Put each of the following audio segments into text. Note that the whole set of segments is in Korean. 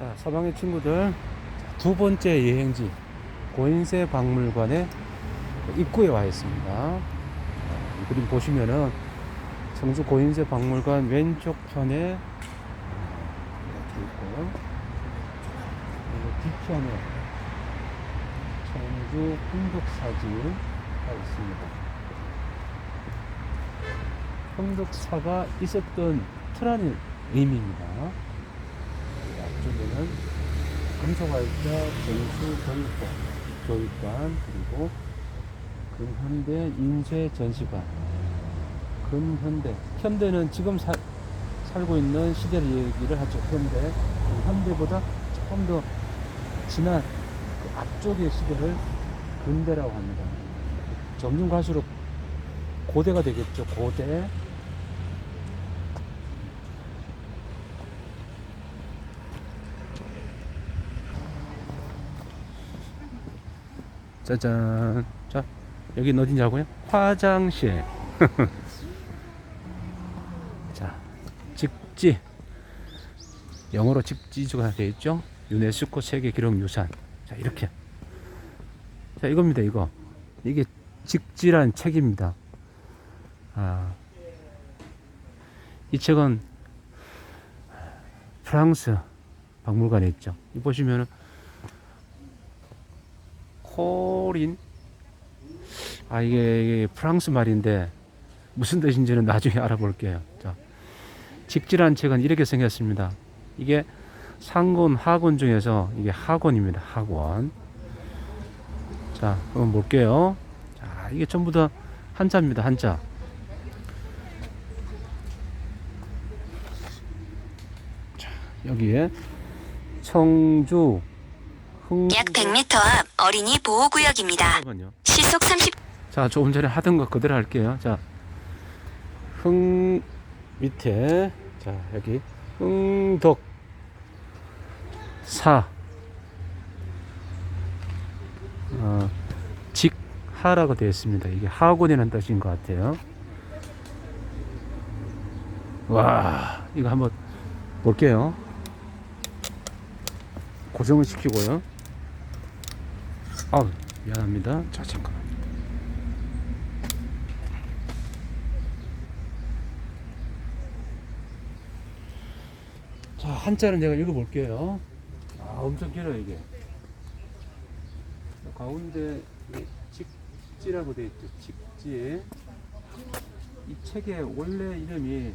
자, 서방의 친구들 두 번째 여행지 고인세 박물관의 입구에 와 있습니다. 어, 이 그림 보시면은 청주 고인세 박물관 왼쪽 편에 어, 이렇게 있고요. 뒤편에 청주 흥덕사지가 있습니다. 흥덕사가 있었던 터라는 의미입니다. 그 앞쪽에는 금속활자 전수 교육관, 교육관 그리고 근현대 인쇄 전시관, 근현대 현대는 지금 사- 살고 있는 시대를 얘기를 하죠. 현대 그 현대보다 조금 더 지난 그 앞쪽의 시대를 근대라고 합니다. 점점 갈수록 고대가 되겠죠. 고대. 짜잔. 자, 여긴 어딘지 알고요? 화장실. 자, 직지. 영어로 직지가 되어 있죠? 유네스코 세계 기록 유산. 자, 이렇게. 자, 이겁니다, 이거. 이게 직지란 책입니다. 아, 이 책은 프랑스 박물관에 있죠. 이 보시면은 코린 아 이게, 이게 프랑스 말인데 무슨 뜻인지는 나중에 알아볼게요. 자, 직지란 책은 이렇게 생겼습니다. 이게 상권 하권 중에서 이게 하권입니다. 하권. 자, 한번 볼게요. 자, 이게 전부 다 한자입니다. 한자. 자, 여기에 청주 흥 약 100m 앞 어린이 보호구역입니다. 잠깐만요. 시속 30. 자, 조금 전에 하던 거 그대로 할게요. 자, 흥 밑에 자 여기 흥덕 사 어, 직하라고 되어 있습니다. 이게 하곤이라는 뜻인 것 같아요. 와, 이거 한번 볼게요. 고정을 시키고요. 아, 미안합니다. 자, 잠깐만. 자, 한자는 내가 읽어볼게요. 아, 엄청 길어요, 이게. 가운데 이 직지라고 되어 있죠. 직지. 이 책의 원래 이름이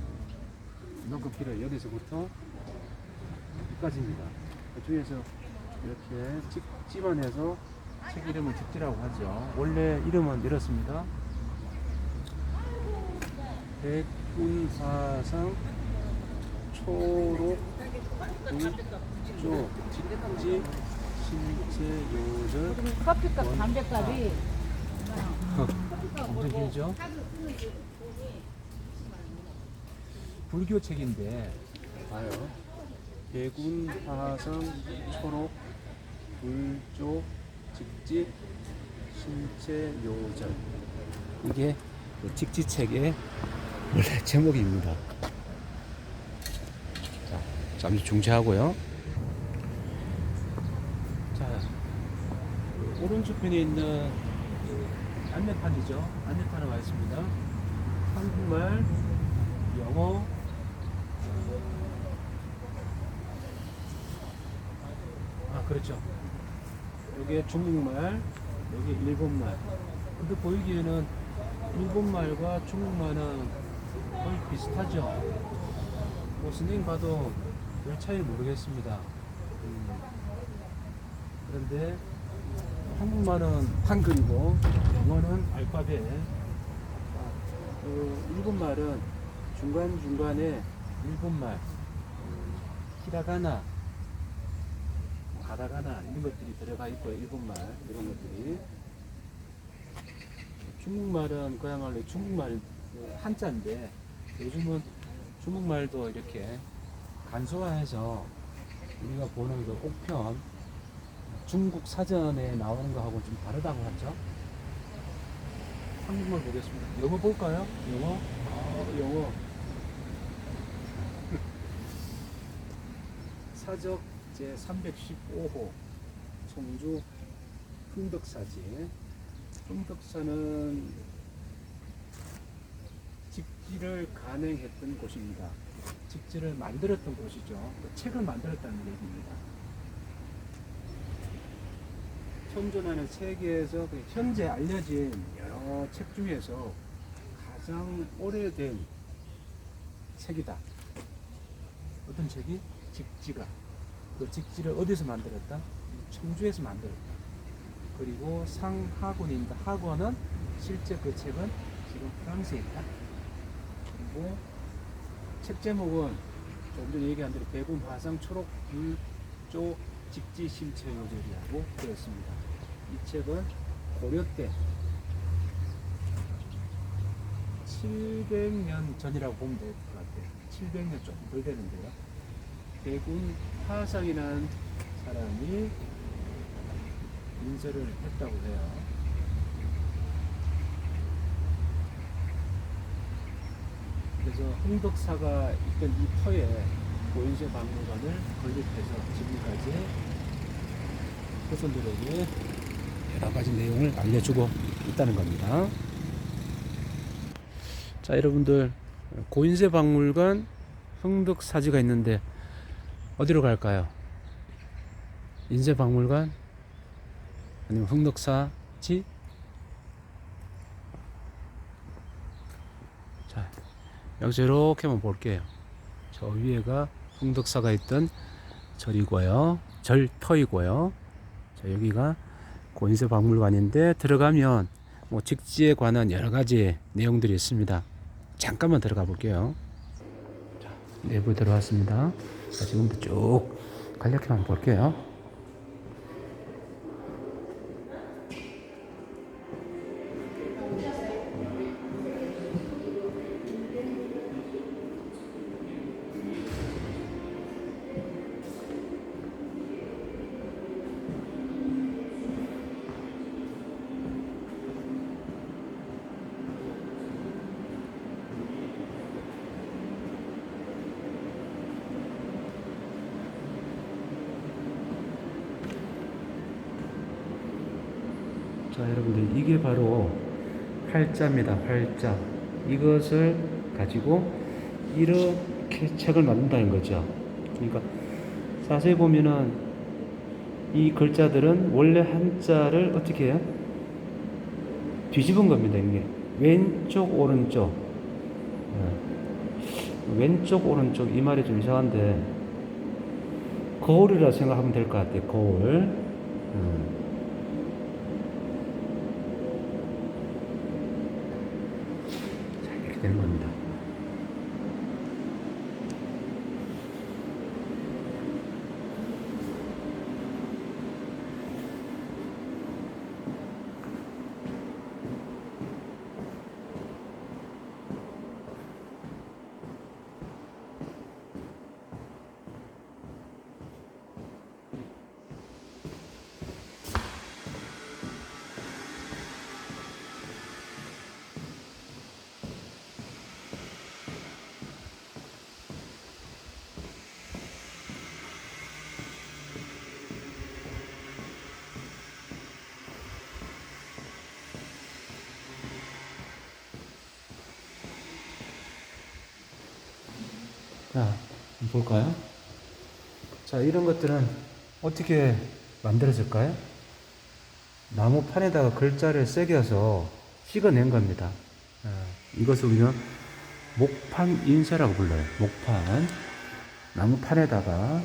어, 이만큼 길어요. 여기서부터 여기까지입니다. 그 중에서 이렇게 직 지만 해서 책 이름을 직지라고 하죠. 원래 이름은 이렇습니다. 백운사상 초록 불조 직지 신체 요절 커피값, 담배값이 엄청 길죠? 불교 책인데 봐요 백운 화성 초록 불조 직지 신체 요절 이게 그 직지 책의 원래 제목입니다. 자, 잠시 중지하고요. 자, 오른쪽편에 있는 안내판이죠. 안내판에 와 있습니다. 한국말, 영어, 아 그렇죠. 여기 중국말, 여기 일본말. 근데 보이기에는 일본말과 중국말은 거의 비슷하죠. 뭐 선생님 봐도 별 차이 모르겠습니다. 음. 그런데 한국말은 한글이고 영어는 알파벳. 아, 그 일본말은 중간 중간에 일본말, 음, 히라가나, 가다가나 이런 것들이 들어가 있고 일본말 이런 것들이 중국말은 그야말로 중국말 그 한자인데 요즘은 중국말도 이렇게 간소화해서 우리가 보는 그 옥편 중국 사전에 나오는 거하고 좀 다르다고 하죠. 한국말 보겠습니다. 영어 볼까요? 영어? 아, 영어. 사적 제 315호 송주 흥덕사지. 흥덕사는 직지를 간행했던 곳입니다. 직지를 만들었던 곳이죠. 그 책을 만들었다는 얘기입니다. 천존하는 세계에서 그 현재 알려진 여러 책 중에서 가장 오래된 책이다. 어떤 책이? 직지가. 그 직지를 어디서 만들었다? 청주에서 만들었다. 그리고 상하군입니다. 학원은 실제 그 책은 지금 프랑스에 있다. 그리고 책 제목은 조금 전에 얘기한 대로 대군 화상 초록 불조 직지 실체 요절이라고 되었습니다. 이 책은 고려 때 700년 전이라고 보면 될 것 같아요. 700년 조금 덜 되는데요. 대군 난 사람이 인쇄를 했다고 해요. 그래서 흥덕사가 있던 이 터에 고인쇄 박물관을 건립해서 지금까지 후손들에게 여러 가지 내용을 알려주고 있다는 겁니다. 자, 여러분들 고인쇄 박물관 흥덕사지가 있는데 어디로 갈까요? 인쇄 박물관 아니면 흥덕사지? 자, 여기서 이렇게 한번 볼게요. 저 위에가 흥덕사가 있던 절이고요. 절터이고요. 자, 여기가 고인쇄 박물관인데 들어가면 뭐 직지에 관한 여러 가지 내용들이 있습니다. 잠깐만 들어가 볼게요. 자, 내부 들어왔습니다. 자, 지금부터 쭉 간략히 한번 볼게요. 자, 여러분들 이게 바로 활자입니다. 활자. 이것을 가지고 이렇게 책을 만든다는 거죠. 그러니까 자세히 보면은 이 글자들은 원래 한자를 어떻게 해요? 뒤집은 겁니다. 이게 왼쪽 오른쪽 예. 왼쪽 오른쪽 이 말이 좀 이상한데 거울이라 생각하면 될 것 같아요. 거울. 음. 자, 자, 볼까요? 자, 이런 것들은 어떻게 만들어질까요? 나무판에다가 글자를 새겨서 찍어낸 겁니다. 아, 이것을 우리가 목판 인쇄라고 불러요. 목판. 나무판에다가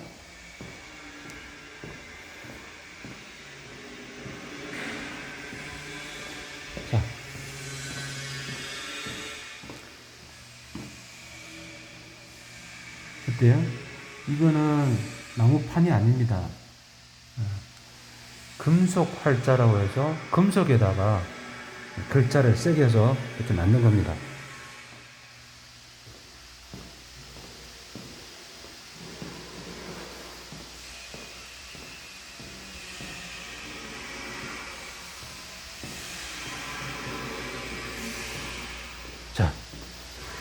때요? 이거는 나무판이 아닙니다. 어, 금속 활자라고 해서 금속에다가 글자를 새겨서 이렇게 만든 겁니다. 자,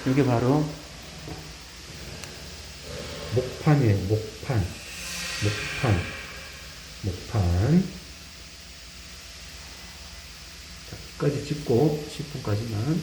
이게 바로 목판이에요, 목판. 목판, 목판. 자, 끝까지 찍고 10분까지만.